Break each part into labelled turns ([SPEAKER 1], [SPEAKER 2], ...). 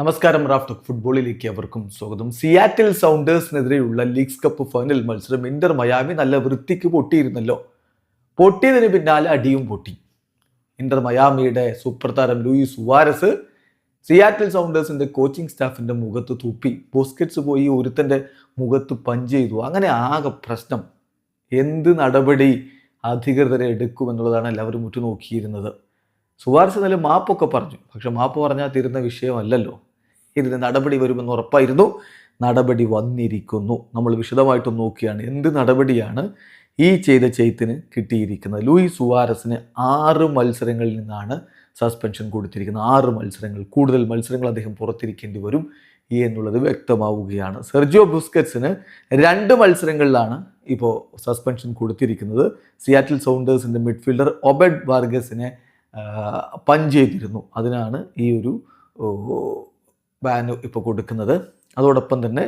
[SPEAKER 1] നമസ്കാരം റാഫ്റ്റ് ഫുട്ബോളിലേക്ക് അവർക്കും സ്വാഗതം. സിയാറ്റിൽ സൗണ്ടേഴ്സിനെതിരെയുള്ള ലീഗ്സ് കപ്പ് ഫൈനൽ മത്സരം ഇന്റർ മയാമി നല്ല വൃത്തിക്ക് പൊട്ടിയിരുന്നല്ലോ. പൊട്ടിയതിന് പിന്നാലെ അടിയും പൊട്ടി. ഇന്റർ മയാമിയുടെ സൂപ്പർ താരം ലൂയിസ് സുവാരസ് സിയാറ്റിൽ സൗണ്ടേഴ്സിന്റെ കോച്ചിങ് സ്റ്റാഫിന്റെ മുഖത്ത് തൂപ്പി. ബോസ്കറ്റ്സ് പോയി ഒരുത്തന്റെ മുഖത്ത് പഞ്ച് ചെയ്തു. അങ്ങനെ ആകെ പ്രശ്നം. എന്ത് നടപടി അധികൃതരെ എടുക്കുമെന്നുള്ളതാണ് എല്ലാവരും ഉറ്റുനോക്കിയിരുന്നത്. സുവാർസ് നല്ല മാപ്പൊക്കെ പറഞ്ഞു. പക്ഷെ മാപ്പ് പറഞ്ഞാൽ തീരുന്ന വിഷയമല്ലല്ലോ. ഇതിന് നടപടി വരുമെന്ന് ഉറപ്പായിരുന്നു. നടപടി വന്നിരിക്കുന്നു. നമ്മൾ വിശദമായിട്ട് നോക്കിയാണ് എന്ത് നടപടിയാണ് ഈ ചെയ്ത ചെയ്ത്തിന് കിട്ടിയിരിക്കുന്നത്. ലൂയി സുവാരസിന് ആറ് മത്സരങ്ങളിൽ നിന്നാണ് സസ്പെൻഷൻ കൊടുത്തിരിക്കുന്നത്. ആറ് മത്സരങ്ങൾ കൂടുതൽ മത്സരങ്ങൾ അദ്ദേഹം പുറത്തിരിക്കേണ്ടി വരും എന്നുള്ളത് വ്യക്തമാവുകയാണ്. സെർജിയോ ബുസ്കറ്റ്സിന് രണ്ട് മത്സരങ്ങളിലാണ് ഇപ്പോൾ സസ്പെൻഷൻ കൊടുത്തിരിക്കുന്നത്. സിയാറ്റിൽ സൗണ്ടേഴ്സിന്റെ മിഡ്ഫീൽഡർ ഒബെഡ് വാർഗസിനെ പഞ്ച് ചെയ്തിരുന്നു. അതിനാണ് ഈ ഒരു ബാൻ ഇപ്പോൾ കൊടുക്കുന്നത്. അതോടൊപ്പം തന്നെ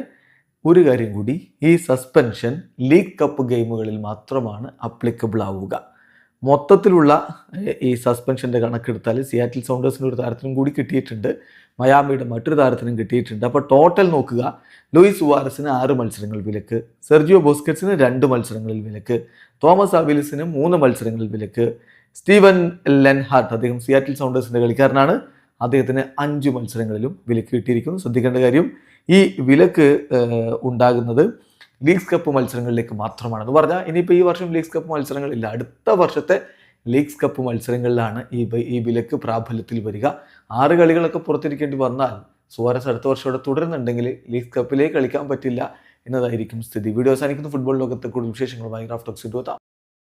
[SPEAKER 1] ഒരു കാര്യം കൂടി ഈ സസ്പെൻഷൻ ലീഗ് കപ്പ് ഗെയിമുകളിൽ മാത്രമാണ് അപ്ലിക്കബിൾ ആവുക. മൊത്തത്തിലുള്ള ഈ സസ്പെൻഷന്റെ കണക്കെടുത്താൽ സിയാറ്റിൽ സൗണ്ടേഴ്സിന് ഒരു താരത്തിനും കൂടി കിട്ടിയിട്ടുണ്ട്. മയാമിയുടെ മറ്റൊരു താരത്തിനും കിട്ടിയിട്ടുണ്ട്. അപ്പോൾ ടോട്ടൽ നോക്കുക ലൂയിസ് സുവാരസിന് ആറ് മത്സരങ്ങൾ വിലക്ക് സെർജിയോ ബോസ്കറ്റ്സിന് രണ്ട് മത്സരങ്ങളിൽ വിലക്ക് തോമസ് അബിലിസിന് മൂന്ന് മത്സരങ്ങളിൽ വിലക്ക് സ്റ്റീവൻ ലെൻഹാർട്ട് അദ്ദേഹം സിയാറ്റിൽ സൗണ്ടേഴ്സിന്റെ കളിക്കാരനാണ്. അദ്ദേഹത്തിന് അഞ്ച് മത്സരങ്ങളിലും വിലക്ക് കിട്ടിയിരിക്കുന്നു ശ്രദ്ധിക്കേണ്ട കാര്യം ഈ വിലക്ക് ഉണ്ടാകുന്നത് ലീഗ്സ് കപ്പ് മത്സരങ്ങളിലേക്ക് മാത്രമാണ് എന്ന് പറഞ്ഞാൽ ഇനിയിപ്പോൾ ഈ വർഷം ലീഗ്സ് കപ്പ് മത്സരങ്ങളില്ല. അടുത്ത വർഷത്തെ ലീഗ്സ് കപ്പ് മത്സരങ്ങളിലാണ് ഈ ഈ വിലക്ക് പ്രാബല്യത്തിൽ വരിക. ആറ് കളികളൊക്കെ പുറത്തിരിക്കേണ്ടി വന്നാൽ സുവാരസ് അടുത്ത വർഷം തുടരുന്നുണ്ടെങ്കിൽ ലീഗ്സ് കപ്പിലേക്ക് കളിക്കാൻ പറ്റില്ല എന്നതായിരിക്കും സ്ഥിതി. വീഡിയോ അവസാനിക്കുന്ന. ഫുട്ബോൾ ലോകത്തെ കൂടുതൽ വിശേഷങ്ങളുമായി റാഫ്റ്റോക്സ് എത്താം.